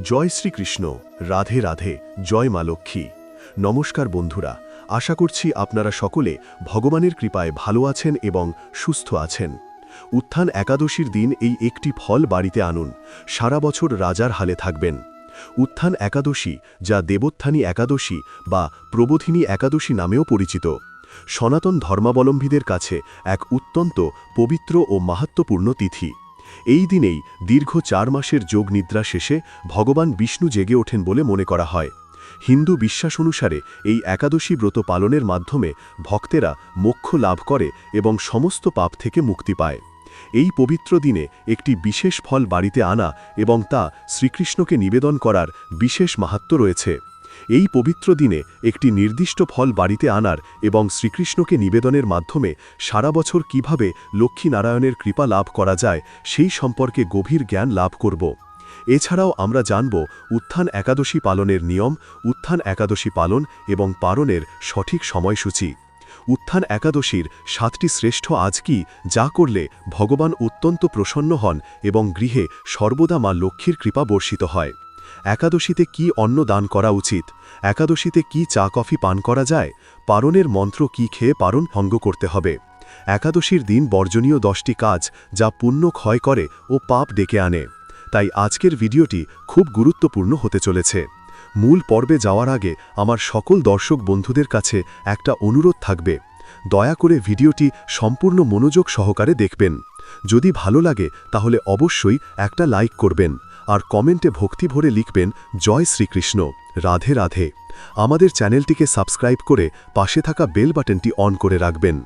জয় শ্রীকৃষ্ণ, রাধে রাধে, জয় মা লক্ষ্মী। নমস্কার বন্ধুরা, আশা করছি আপনারা সকলে ভগবানের কৃপায় ভালো আছেন এবং সুস্থ আছেন। উত্থান একাদশীর দিন এই একটি ফল বাড়িতে আনুন, সারা বছর রাজার হালে থাকবেন। উত্থান একাদশী, যা দেবোত্থানী একাদশী বা প্রবোধিনী একাদশী নামেও পরিচিত, সনাতন ধর্মাবলম্বীদের কাছে এক অত্যন্ত পবিত্র ও মাহাত্মপূর্ণ তিথি। এই দিনেই দীর্ঘ চার মাসের যোগ নিদ্রা শেষে ভগবান বিষ্ণু জেগে ওঠেন বলে মনে করা হয়। হিন্দু বিশ্বাস অনুসারে এই একাদশী ব্রত পালনের মাধ্যমে ভক্তেরা মোক্ষ লাভ করে এবং সমস্ত পাপ থেকে মুক্তি পায়। এই পবিত্র দিনে একটি বিশেষ ফল বাড়িতে আনা এবং তা শ্রীকৃষ্ণকে নিবেদন করার বিশেষ মাহাত্ম রয়েছে। এই পবিত্র দিনে একটি নির্দিষ্ট ফল বাড়িতে আনার এবং শ্রীকৃষ্ণকে নিবেদনের মাধ্যমে সারা বছর কীভাবে লক্ষ্মীনারায়ণের কৃপা লাভ করা যায় সেই সম্পর্কে গভীর জ্ঞান লাভ করব। এছাড়াও আমরা জানব উত্থান একাদশী পালনের নিয়ম, উত্থান একাদশী পালন এবং পালনের সঠিক সময়সূচি। উত্থান একাদশীর সাতটি শ্রেষ্ঠ আজ কি, যা করলে ভগবান অত্যন্ত প্রসন্ন হন এবং গৃহে সর্বদা মা লক্ষ্মীর কৃপা বর্ষিত হয়। একাদশীতে কি অন্ন দান করা উচিত? একাদশীতে কি চা কফি পান করা যায়? পারণের মন্ত্র কি খেয়ে পারণ ভঙ্গ করতে হবে? একাদশীর দিন বর্জনীয় দশটি কাজ যা পুণ্য ক্ষয় করে ও পাপ ডেকে আনে। তাই আজকের ভিডিওটি খুব গুরুত্বপূর্ণ হতে চলেছে। মূল পর্বে যাওয়ার আগে আমার সকল দর্শক বন্ধুদের কাছে একটা অনুরোধ থাকবে। দয়া করে ভিডিওটি সম্পূর্ণ মনোযোগ সহকারে দেখবেন। যদি ভালো লাগে তাহলে অবশ্যই একটা লাইক করবেন। আর কমেন্টে ভক্তি ভরে লিখবেন, জয় শ্রীকৃষ্ণ, রাধে রাধে। আমাদের চ্যানেলটিকে সাবস্ক্রাইব করে পাশে থাকা বেল বাটনটি অন করে রাখবেন।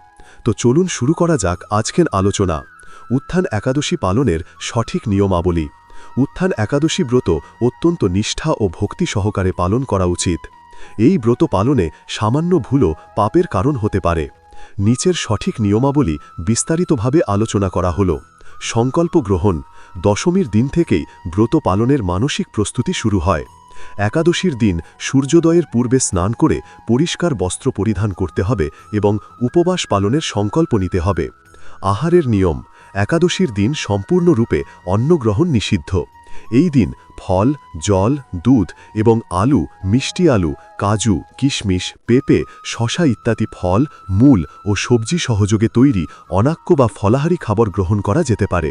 তো চলুন শুরু করা যাক আজকের আলোচনা। উত্থান একাদশী পালনের সঠিক নিয়মাবলী। উত্থান একাদশী ব্রত অত্যন্ত নিষ্ঠা ও ভক্তি সহকারে পালন করা উচিত। এই ব্রত পালনে সামান্য ভুলও পাপের কারণ হতে পারে। নিচের সঠিক নিয়মাবলী বিস্তারিতভাবে আলোচনা করা হল। সংকল্প গ্রহণ দশমীর দিন থেকেই ব্রত পালনের মানসিক প্রস্তুতি শুরু হয়। একাদশীর দিন সূর্যোদয়ের পূর্বে স্নান করে পরিষ্কার বস্ত্র পরিধান করতে হবে এবং উপবাস পালনের সংকল্প নিতে হবে। আহারের নিয়ম, একাদশীর দিন সম্পূর্ণরূপে অন্নগ্রহণ নিষিদ্ধ। এই দিন ফল, জল, দুধ এবং আলু, মিষ্টি আলু, কাজু, কিশমিশ, পেঁপে শশা ইত্যাদি ফল, মূল ও সবজি সহযোগে তৈরি অনাক্য বা ফলাহারি খাবার গ্রহণ করা যেতে পারে।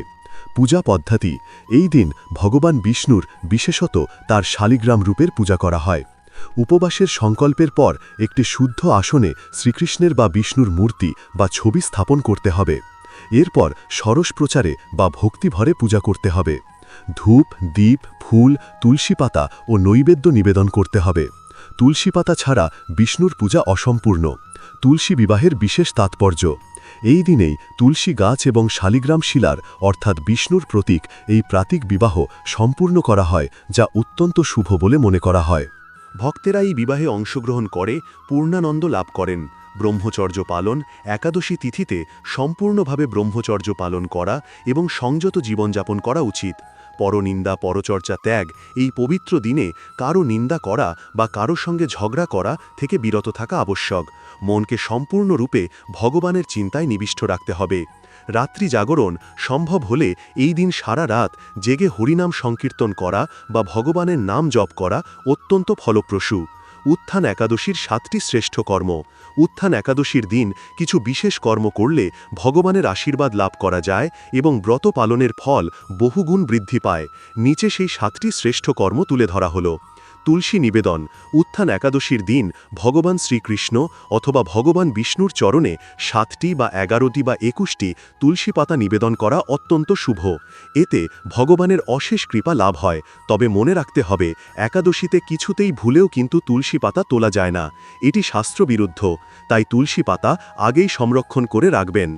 পূজা পদ্ধতি। এই দিন ভগবান বিষ্ণুর বিশেষত তার শালিগ্রাম রূপের পূজা করা হয়। উপবাসের সংকল্পের পর একটি শুদ্ধ আসনে শ্রীকৃষ্ণের বা বিষ্ণুর মূর্তি বা ছবি স্থাপন করতে হবে। এরপর সরস প্রচারে বা ভক্তিভরে পূজা করতে হবে। ধূপ দ্বীপ ফুল, তুলসী পাতা ও নৈবেদ্য নিবেদন করতে হবে। তুলসী পাতা ছাড়া বিষ্ণুর পূজা অসম্পূর্ণ। তুলসী বিবাহের বিশেষ তাৎপর্য এই দিনেই তুলসী গাছ এবং শালিগ্রাম শিলার, অর্থাৎ বিষ্ণুর প্রতীক, এই প্রাতিক বিবাহ সম্পূর্ণ করা হয়, যা অত্যন্ত শুভ বলে মনে করা হয়। ভক্তেরা এই বিবাহে অংশগ্রহণ করে, পূর্ণানন্দ লাভ করেন। ব্রহ্মচর্য পালন, একাদশী তিথিতে সম্পূর্ণভাবে ব্রহ্মচর্য পালন করা এবং সংযত জীবনযাপন করা উচিত। পরনিন্দা, পরচর্চা, ত্যাগ, এই পবিত্র দিনে কারও নিন্দা করা বা কারও সঙ্গে ঝগড়া করা থেকে বিরত থাকা আবশ্যক। মনকে সম্পূর্ণরূপে ভগবানের চিন্তায় নিবিষ্ট রাখতে হবে। রাত্রি জাগরণ সম্ভব হলে এই দিন সারা রাত জেগে হরিনাম সংকীর্তন করা বা ভগবানের নাম জপ করা অত্যন্ত ফলপ্রসূ। উত্থান একাদশীর সাতটি শ্রেষ্ঠ কর্ম। উত্থান একাদশীর দিন কিছু বিশেষ কর্ম করলে ভগবানের আশীর্বাদ লাভ করা যায় এবং ব্রত পালনের ফল বহুগুণ বৃদ্ধি পায়। নিচে সেই সাতটি শ্রেষ্ঠ কর্ম তুলে ধরা হলো। তুলসী নিবেদন, উত্থান একাদশীর দিন, ভগবান শ্রীকৃষ্ণ অথবা ভগবান বিষ্ণুর চরণে সাতটি বা এগারোটি বা একুশটি তুলসী পাতা নিবেদন করা অত্যন্ত শুভ। এতে ভগবানের অশেষ কৃপা লাভ হয়। তবে মনে রাখতে হবে, একাদশীতে কিছুতেই ভুলেও কিন্তু তুলসী পাতা তোলা যায় না। এটি শাস্ত্রবিরুদ্ধ, তাই তুলসী পাতা আগেই সংরক্ষণ করে রাখবেন।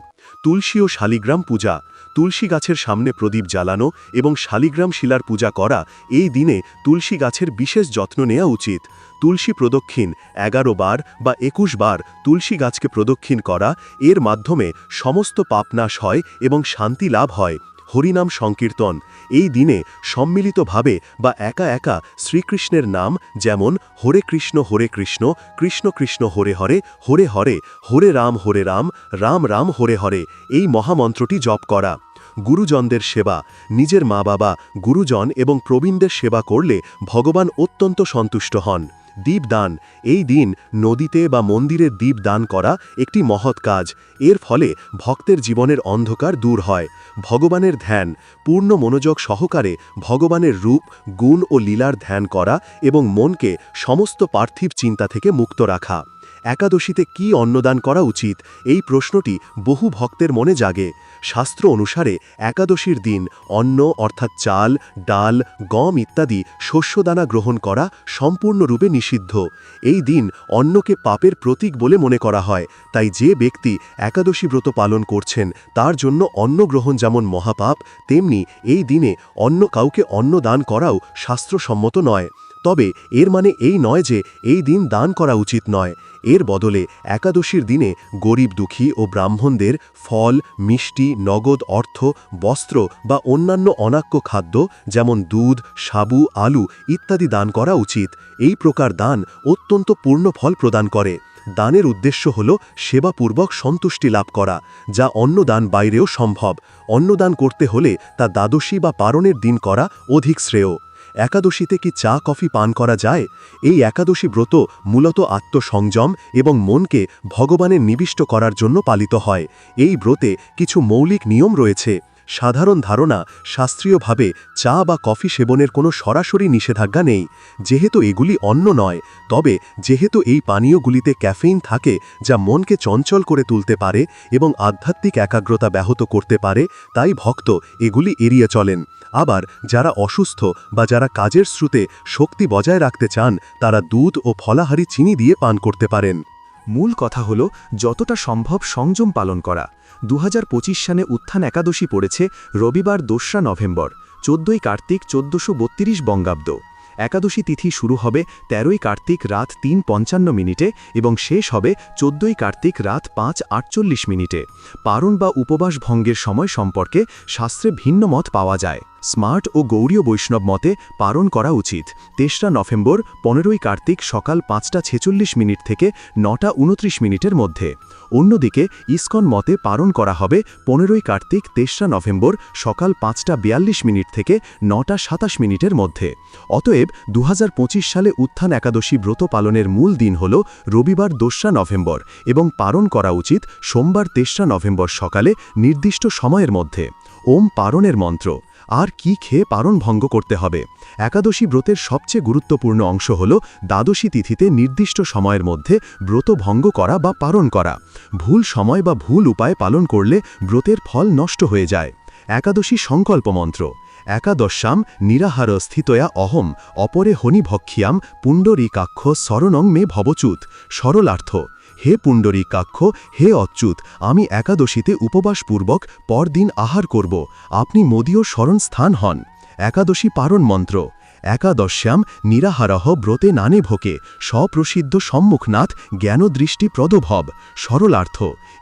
তুলসী ও শালিগ্রাম পূজা তুলসী গাছের সামনে প্রদীপ জ্বালানো এবং শালিগ্রাম শিলার পূজা করা, এই দিনে তুলসী গাছের বিশেষ যত্ন নেওয়া উচিত। তুলসী প্রদক্ষিণ এগারো বার বা একুশ বার তুলসী গাছকে প্রদক্ষিণ করা, এর মাধ্যমে সমস্ত পাপনাশ হয় এবং শান্তি লাভ হয়। হরিনাম সংকীর্তন, এই দিনে সম্মিলিতভাবে বা একা একা শ্রীকৃষ্ণের নাম যেমন হরে কৃষ্ণ হরে কৃষ্ণ কৃষ্ণ কৃষ্ণ, হরে হরে হরে হরে হরে রাম হরে রাম রাম রাম, হরে হরে, এই মহামন্ত্রটি জপ করা। গুরুজনদের সেবা, নিজের মা বাবা গুরুজন এবং প্রবীণদের সেবা করলে ভগবান অত্যন্ত সন্তুষ্ট হন। দীপদান, এই দিন নদীতে বা মন্দিরের দীপ দান করা একটি মহৎ কাজ। এর ফলে ভক্তের জীবনের অন্ধকার দূর হয়। ভগবানের ধ্যান, পূর্ণ মনোযোগ সহকারে ভগবানের রূপ, গুণ ও লীলার ধ্যান করা এবং মনকে সমস্ত পার্থিব চিন্তা থেকে মুক্ত রাখা। একাদশীতে কি অন্নদান করা উচিত? এই প্রশ্নটি বহু ভক্তের মনে জাগে। শাস্ত্র অনুসারে একাদশীর দিন অন্ন অর্থাৎ চাল, ডাল, গম ইত্যাদি শস্যদানা গ্রহণ করা সম্পূর্ণরূপে নিষিদ্ধ। এই দিন অন্নকে পাপের প্রতীক বলে মনে করা হয়। তাই যে ব্যক্তি একাদশী ব্রত পালন করছেন, তার জন্য অন্ন গ্রহণ যেমন মহাপাপ, তেমনি এই দিনে অন্য কাউকে অন্ন দান করাও শাস্ত্রসম্মত নয়। তবে এর মানে এই নয় যে এই দিন দান করা উচিত নয়। এর বদলে একাদশীর দিনে গরিব দুঃখী ও ব্রাহ্মণদের ফল, মিষ্টি, নগদ অর্থ, বস্ত্র বা অন্যান্য অনাক্য খাদ্য যেমন দুধ, সাবু, আলু ইত্যাদি দান করা উচিত। এই প্রকার দান অত্যন্ত পূর্ণ ফল প্রদান করে। দানের উদ্দেশ্য হল সেবাপূর্বক সন্তুষ্টি লাভ করা, যা অন্নদান বাইরেও সম্ভব। অন্নদান করতে হলে তা দ্বাদশী বা পারণের দিন করা অধিক শ্রেয়। একাদশীতে কি চা, কফি, পান করা যায়? এই একাদশী ব্রত মূলত আত্মসংযম এবং মনকে ভগবানের নিবিষ্ট করার জন্য পালিত হয়। এই ব্রতে কিছু মৌলিক নিয়ম রয়েছে। সাধারণ ধারণা, শাস্ত্রীয়ভাবে চা বা কফি সেবনের কোনো সরাসরি নিষেধাজ্ঞা নেই। যেহেতু এগুলি অন্য নয়, তবে যেহেতু এই পানীয়গুলিতে ক্যাফেইন থাকে যা মনকে চঞ্চল করে তুলতে পারে এবং আধ্যাত্মিক একাগ্রতা ব্যাহত করতে পারে, তাই ভক্ত এগুলি এড়িয়ে চলেন। আবার যারা অসুস্থ বা যারা কাজের স্রোতে শক্তি বজায় রাখতে চান, তারা দুধ ও ফলাহারি চিনি দিয়ে পান করতে পারেন। মূল কথা হল, যতটা সম্ভব সংযম পালন করা। দু সালে উত্থান একাদশী পড়েছে রবিবার দোসরা নভেম্বর, চোদ্দই কার্তিক চোদ্দশো বত্রিশ বঙ্গাব্দ। একাদশী তিথি শুরু হবে তেরোই কার্তিক রাত তিন পঞ্চান্ন মিনিটে এবং শেষ হবে চোদ্দই কার্তিক রাত পাঁচ আটচল্লিশ মিনিটে। পারণ বা উপবাস ভঙ্গের সময় সম্পর্কে শাস্ত্রে ভিন্ন মত পাওয়া যায়। স্মার্ট ও গৌরীয় বৈষ্ণব মতে পারণ করা উচিত। তেসরা নভেম্বর, পনেরোই কার্তিক সকাল পাঁচটা ছেচল্লিশ মিনিট থেকে নটা উনত্রিশ মিনিটের মধ্যে। অন্যদিকে, ইসকন মতে পালন করা হবে পনেরোই কার্তিক, তেসরা নভেম্বর সকাল পাঁচটা বিয়াল্লিশ মিনিট থেকে নটা সাতাশ মিনিটের মধ্যে। অতএব দু হাজার পঁচিশ সালে উত্থান একাদশী ব্রত পালনের মূল দিন হল রবিবার দোসরা নভেম্বর এবং পালন করা উচিত সোমবার তেসরা নভেম্বর সকালে নির্দিষ্ট সময়ের মধ্যে। ওম পারণের মন্ত্র। আর কি খেয়ে পারণ ভঙ্গ করতে হবে। একাদশী ব্রতের সবচেয়ে গুরুত্বপূর্ণ অংশ হল দ্বাদশী তিথিতে নির্দিষ্ট সময়ের মধ্যে ব্রত ভঙ্গ করা বা পালন করা। ভুল সময় বা ভুল উপায় পালন করলে ব্রতের ফল নষ্ট হয়ে যায়। একাদশী সংকল্প মন্ত্র। একাদশ্যাম নিরাহার স্থিতয়া অহম, অপরে হনিভক্ষিয়াম, পুণ্ডরীকাক্ষ শরণং মে ভবচুত। সরলার্থ। হে পুণ্ডরী কাক্ষ, হে অচ্যুত, আমি একাদশীতে উপবাসপূর্বক পরদিন আহার করব। আপনি মোদীয় স্মরণ স্থান হন। একাদশী পারণ মন্ত্র। একাদশ্যাম নিরাহারহ ব্রতে নানে ভোকে। স্বপ্রসিদ্ধ সম্মুখনাথ জ্ঞানদৃষ্টি প্রদভব। সরলার্থ,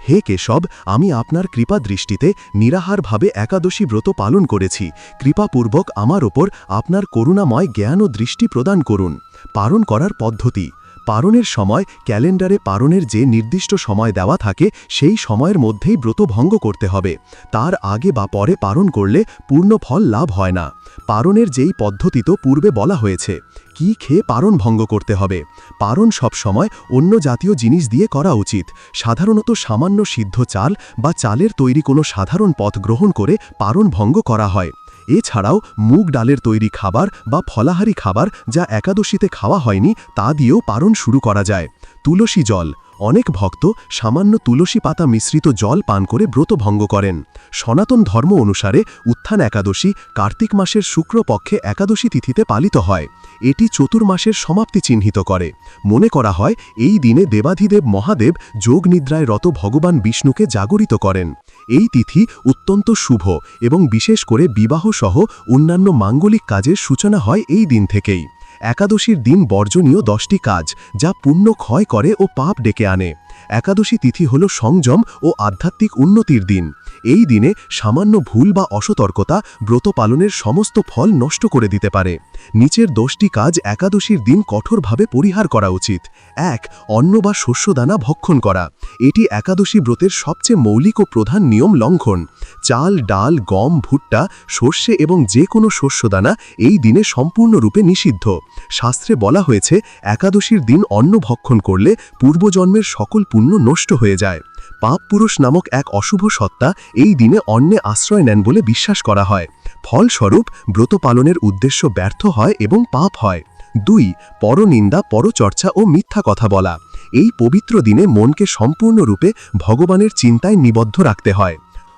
হে কেশব, আমি আপনার কৃপা দৃষ্টিতে নিরাহারভাবে একাদশী ব্রত পালন করেছি। কৃপাপূর্বক আমার ওপর আপনার করুণাময় জ্ঞান ও দৃষ্টি প্রদান করুন। পালন করার পদ্ধতি। পারণের সময় ক্যালেন্ডারে পারণের যে নির্দিষ্ট সময় দেওয়া থাকে, সেই সময়ের মধ্যেই ব্রত ভঙ্গ করতে হবে। তার আগে বা পরে পারণ করলে পূর্ণ ফল লাভ হয় না। পারণের যেই পদ্ধতি তো পূর্বে বলা হয়েছে, কি খেয়ে পারণ ভঙ্গ করতে হবে? পারণ সবসময় অন্য জাতীয় জিনিস দিয়ে করা উচিত। সাধারণত সামান্য সিদ্ধ চাল বা চালের তৈরি কোনো সাধারণ পথ গ্রহণ করে পারণ ভঙ্গ করা হয়। এছাড়াও মুগ ডালের তৈরি খাবার বা ফলাহারি খাবার যা একাদশীতে খাওয়া হয়নি তা দিয়েও পারণ শুরু করা যায়। তুলসী জল। অনেক ভক্ত সামান্য তুলসী পাতা মিশ্রিত জল পান করে ব্রত ভঙ্গ করেন। সনাতন ধর্ম অনুসারে উত্থান একাদশী কার্তিক মাসের শুক্রপক্ষে একাদশী তিথিতে পালিত হয়। এটি চতুর্মাসের সমাপ্তি চিহ্নিত করে। মনে করা হয়, এই দিনে দেবাধিদেব মহাদেব যোগ নিদ্রায় রত ভগবান বিষ্ণুকে জাগরিত করেন। এই তিথি অত্যন্ত শুভ এবং বিশেষ করে বিবাহ সহ অন্যান্য মাঙ্গলিক কাজের সূচনা হয় এই দিন থেকেই। একাদশীর দিন বর্জনীয় দশটি কাজ, যা পুণ্য ক্ষয় করে ও পাপ ডেকে আনে। একাদশী তিথি হল সংযম ও আধ্যাত্মিক উন্নতির দিন। এই দিনে সামান্য ভুল বা অসতর্কতা ব্রত পালনের সমস্ত ফল নষ্ট করে দিতে পারে। নিচের দশটি কাজ একাদশীর দিন কঠোরভাবে পরিহার করা উচিত। এক, অন্ন বা শস্যদানা ভক্ষণ করা। এটি একাদশী ব্রতের সবচেয়ে মৌলিক ও প্রধান নিয়ম লঙ্ঘন। চাল, ডাল, গম, ভুট্টা, সর্ষে এবং যে কোনো শস্যদানা এই দিনে সম্পূর্ণরূপে নিষিদ্ধ। শাস্ত্রে বলা হয়েছে, একাদশীর দিন অন্ন ভক্ষণ করলে পূর্বজন্মের সকল পুণ্য নষ্ট হয়ে যায়। পাপ পুরুষ নামক এক অশুভ সত্তা এই দিনে অন্নে আশ্রয় নেন বলে বিশ্বাস করা হয়। ফলস্বরূপ, ব্রত পালনের উদ্দেশ্য ব্যর্থ হয় এবং পাপ হয়। দুই, পরনিন্দা, পরচর্চা ও মিথ্যা কথা বলা। এই পবিত্র দিনে মনকে সম্পূর্ণরূপে ভগবানের চিন্তায় নিবদ্ধ রাখতে হয়।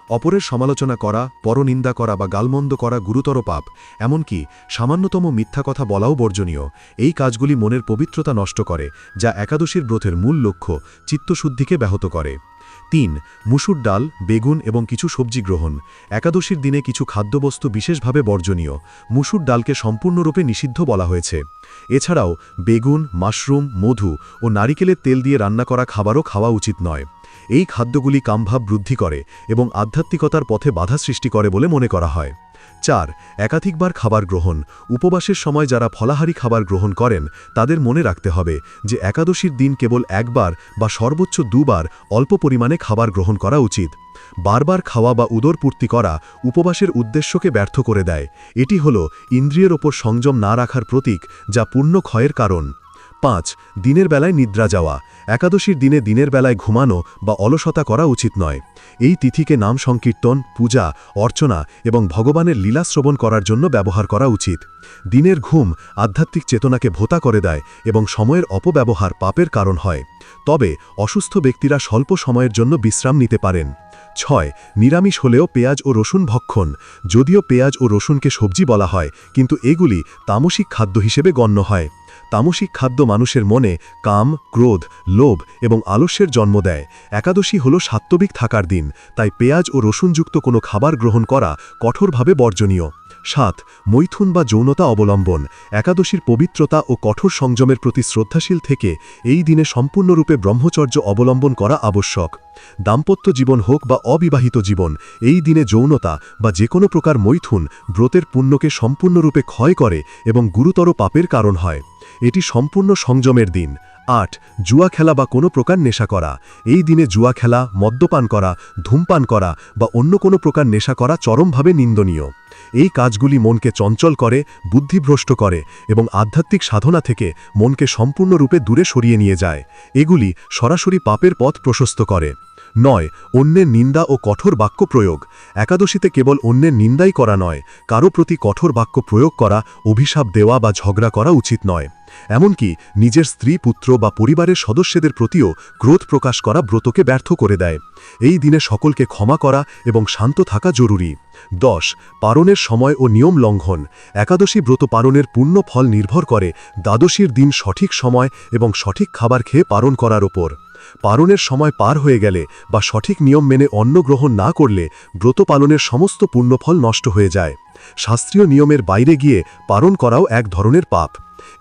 অপরের সমালোচনা করা, পরনিন্দা করা বা গালমন্দ করা গুরুতর পাপ, এমনকি সামান্যতম মিথ্যা কথা বলাও বর্জনীয়। এই কাজগুলি মনের পবিত্রতা নষ্ট করে, যা একাদশীর ব্রতের মূল লক্ষ্য, চিত্তশুদ্ধিকে ব্যাহত করে। তিন, মুসুর ডাল, বেগুন এবং কিছু সবজি গ্রহণ। একাদশীর দিনে কিছু খাদ্যবস্তু বিশেষভাবে বর্জনীয়। মুসুর ডালকে সম্পূর্ণরূপে নিষিদ্ধ বলা হয়েছে। এছাড়াও, বেগুন, মাশরুম, মধু ও নারিকেলের তেল দিয়ে রান্না করা খাবারও খাওয়া উচিত নয়। এই খাদ্যগুলি কামভাব বৃদ্ধি করে এবং আধ্যাত্মিকতার পথে বাধা সৃষ্টি করে বলে মনে করা হয়। চার, একাধিকবার খাবার গ্রহণ। উপবাসের সময় যারা ফলাহারি খাবার গ্রহণ করেন, তাদের মনে রাখতে হবে যে একাদশীর দিন কেবল একবার বা সর্বোচ্চ দুবার অল্প পরিমাণে খাবার গ্রহণ করা উচিত। বারবার খাওয়া বা উদরপূর্তি করা উপবাসের উদ্দেশ্যকে ব্যর্থ করে দেয়। এটি হল ইন্দ্রিয়ের ওপর সংযম না রাখার প্রতীক যা পূর্ণ ক্ষয়ের কারণ। পাঁচ, দিনের বেলায় নিদ্রা যাওয়া। একাদশীর দিনে দিনের বেলায় ঘুমানো বা অলসতা করা উচিত নয়। এই তিথিকে নাম সংকীর্তন, পূজা, অর্চনা এবং ভগবানের লীলা শ্রবণ করার জন্য ব্যবহার করা উচিত। দিনের ঘুম আধ্যাত্মিক চেতনাকে ভোতা করে দেয় এবং সময়ের অপব্যবহার পাপের কারণ হয়। তবে অসুস্থ ব্যক্তিরা স্বল্প সময়ের জন্য বিশ্রাম নিতে পারেন। ছয়, নিরামিষ হলেও পেঁয়াজ ও রসুন ভক্ষণ। যদিও পেঁয়াজ ও রসুনকে সবজি বলা হয়, কিন্তু এগুলি তামসিক খাদ্য হিসেবে গণ্য হয়। তামসিক খাদ্য মানুষের মনে কাম, ক্রোধ, লোভ এবং আলস্যের জন্ম দেয়। একাদশী হল সাত্ত্বিক থাকার দিন, তাই পেঁয়াজ ও রসুনযুক্ত কোনো খাবার গ্রহণ করা কঠোরভাবে বর্জনীয়। সাত, মৈথুন বা যৌনতা অবলম্বন। একাদশীর পবিত্রতা ও কঠোর সংযমের প্রতি শ্রদ্ধাশীল থেকে এই দিনে সম্পূর্ণরূপে ব্রহ্মচর্য অবলম্বন করা আবশ্যক। দাম্পত্য জীবন হোক বা অবিবাহিত জীবন, এই দিনে যৌনতা বা যে কোনো প্রকার মৈথুন ব্রতের পুণ্যকে সম্পূর্ণরূপে ক্ষয় করে এবং গুরুতর পাপের কারণ হয়। এটি সম্পূর্ণ সংযমের দিন। আট, জুয়া খেলা বা কোনো প্রকার নেশা করা। এই দিনে জুয়া খেলা, মদ্যপান করা, ধূমপান করা বা অন্য কোনো প্রকার নেশা করা চরমভাবে নিন্দনীয়। এই কাজগুলি মনকে চঞ্চল করে, বুদ্ধিভ্রষ্ট করে এবং আধ্যাত্মিক সাধনা থেকে মনকে সম্পূর্ণরূপে দূরে সরিয়ে নিয়ে যায়। এগুলি সরাসরি পাপের পথ প্রশস্ত করে। নয়, অন্যের নিন্দা ও কঠোর বাক্য প্রয়োগ। একাদশীতে কেবল অন্যের নিন্দাই করা নয়, কারও প্রতি কঠোর বাক্য প্রয়োগ করা, অভিশাপ দেওয়া বা ঝগড়া করা উচিত নয়। এমনকি নিজের স্ত্রী, পুত্র বা পরিবারের সদস্যদের প্রতিও ক্রোধ প্রকাশ করা ব্রতকে ব্যর্থ করে দেয়। এই দিনে সকলকে ক্ষমা করা এবং শান্ত থাকা জরুরি। দশ, পারণের সময় ও নিয়ম লঙ্ঘন। একাদশী ব্রত পারণের পূর্ণ ফল নির্ভর করে দ্বাদশীর দিন সঠিক সময় এবং সঠিক খাবার খেয়ে পারণ করার ওপর। পালনের সময় পার হয়ে গেলে বা সঠিক নিয়ম মেনে অন্ন গ্রহণ না করলে ব্রত পালনের সমস্ত পুণ্যফল নষ্ট হয়ে যায়। শাস্ত্রীয় নিয়মের বাইরে গিয়ে পালন করাও এক ধরনের পাপ।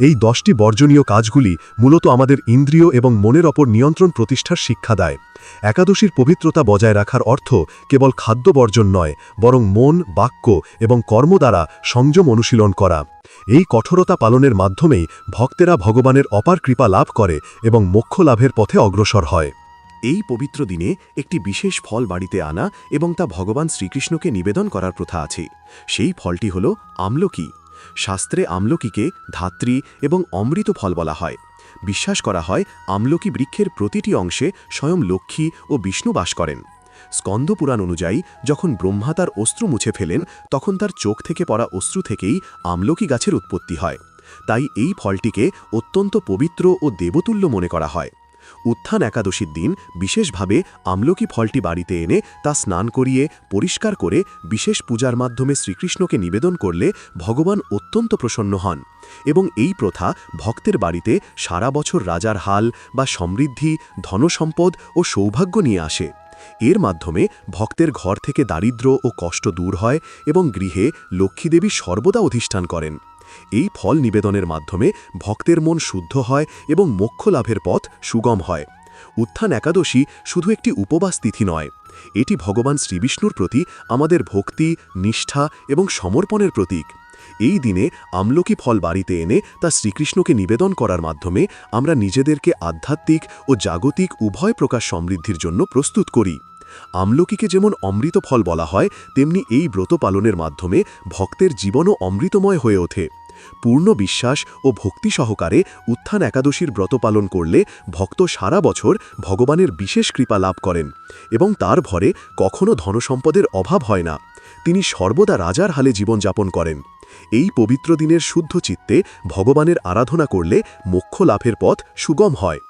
এই দশটি বর্জনীয় কাজগুলি মূলত আমাদের ইন্দ্রিয় এবং মনের ওপর নিয়ন্ত্রণ প্রতিষ্ঠার শিক্ষা দেয়। একাদশীর পবিত্রতা বজায় রাখার অর্থ কেবল খাদ্য বর্জন নয়, বরং মন, বাক্য এবং কর্ম দ্বারা সংযম অনুশীলন করা। এই কঠোরতা পালনের মাধ্যমেই ভক্তেরা ভগবানের অপার কৃপা লাভ করে এবং মোক্ষ লাভের পথে অগ্রসর হয়। এই পবিত্র দিনে একটি বিশেষ ফল বাড়িতে আনা এবং তা ভগবান শ্রীকৃষ্ণকে নিবেদন করার প্রথা আছে। সেই ফলটি হল আমলকি। শাস্ত্রে আমলকিকে ধাত্রী এবং অমৃত ফল বলা হয়। বিশ্বাস করা হয় আমলকি বৃক্ষের প্রতিটি অংশে স্বয়ং লক্ষ্মী ও বিষ্ণু বাস করেন। স্কন্দপুরাণ অনুযায়ী, যখন ব্রহ্মা তার অস্ত্র মুছে ফেলেন, তখন তার চোখ থেকে পড়া অশ্রু থেকেই আমলকি গাছের উৎপত্তি হয়। তাই এই ফলটিকে অত্যন্ত পবিত্র ও দেবতুল্য মনে করা হয়। উত্থান একাদশীর দিন বিশেষভাবে আমলকি ফলটি বাড়িতে এনে তা স্নান করিয়ে, পরিষ্কার করে বিশেষ পূজার মাধ্যমে শ্রীকৃষ্ণকে নিবেদন করলে ভগবান অত্যন্ত প্রসন্ন হন এবং এই প্রথা ভক্তের বাড়িতে সারা বছর রাজার হাল বা সমৃদ্ধি, ধনসম্পদ ও সৌভাগ্য নিয়ে আসে। এর মাধ্যমে ভক্তের ঘর থেকে দারিদ্র্য ও কষ্ট দূর হয় এবং গৃহে লক্ষ্মীদেবী সর্বদা অধিষ্ঠান করেন। এই ফল নিবেদনের মাধ্যমে ভক্তের মন শুদ্ধ হয় এবং মোক্ষ লাভের পথ সুগম হয়। উত্থান একাদশী শুধু একটি উপবাস তিথি নয়, এটি ভগবান শ্রীবিষ্ণুর প্রতি আমাদের ভক্তি, নিষ্ঠা এবং সমর্পণের প্রতীক। এই দিনে আমলকি ফল বাড়িতে এনে তা শ্রীকৃষ্ণকে নিবেদন করার মাধ্যমে আমরা নিজেদেরকে আধ্যাত্মিক ও জাগতিক উভয় প্রকার সমৃদ্ধির জন্য প্রস্তুত করি। আমলকিকে যেমন অমৃত ফল বলা হয়, তেমনি এই ব্রত পালনের মাধ্যমে ভক্তের জীবনও অমৃতময় হয়ে ওঠে। পূর্ণ বিশ্বাস ও ভক্তি সহকারে উত্থান একাদশীর ব্রত পালন করলে ভক্ত সারা বছর ভগবানের বিশেষ কৃপা লাভ করেন এবং তার ভরে কখনো ধনসম্পদের অভাব হয় না। তিনি সর্বদা রাজার হালে জীবনযাপন করেন। এই পবিত্র দিনের শুদ্ধ চিত্তে ভগবানের আরাধনা করলে মোক্ষ লাভের পথ সুগম হয়।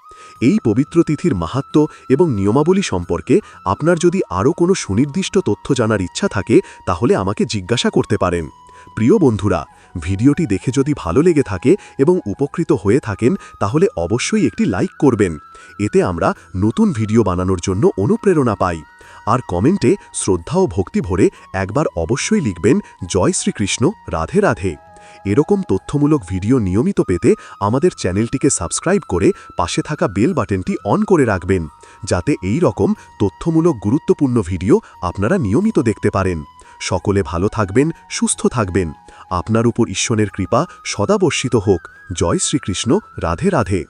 এই পবিত্র তিথির মাহাত্ম এবং নিয়মাবলী সম্পর্কে আপনার যদি আরও কোনো সুনির্দিষ্ট তথ্য জানার ইচ্ছা থাকে, তাহলে আমাকে জিজ্ঞাসা করতে পারেন। প্রিয় বন্ধুরা ভিডিওটি দেখে যদি ভালো লেগে থাকে এবং উপকৃত হয়ে থাকেন, তাহলে অবশ্যই একটি লাইক করবেন। এতে আমরা নতুন ভিডিও বানানোর জন্য অনুপ্রেরণা পাই। আর কমেন্টে শ্রদ্ধা ও ভক্তি ভরে একবার অবশ্যই লিখবেন, জয় শ্রীকৃষ্ণ, রাধে রাধে। এরকম তথ্যমূলক ভিডিও নিয়মিত পেতে আমাদের চ্যানেলটিকে সাবস্ক্রাইব করে পাশে থাকা বেল বাটনটি অন করে রাখবেন, যাতে এই রকম তথ্যমূলক গুরুত্বপূর্ণ ভিডিও আপনারা নিয়মিত দেখতে পারেন। সকলে ভালো থাকবেন, সুস্থ থাকবেন। আপনার উপর ঈশ্বরের কৃপা সদাবর্ষিত হোক। জয় শ্রীকৃষ্ণ। রাধে রাধে।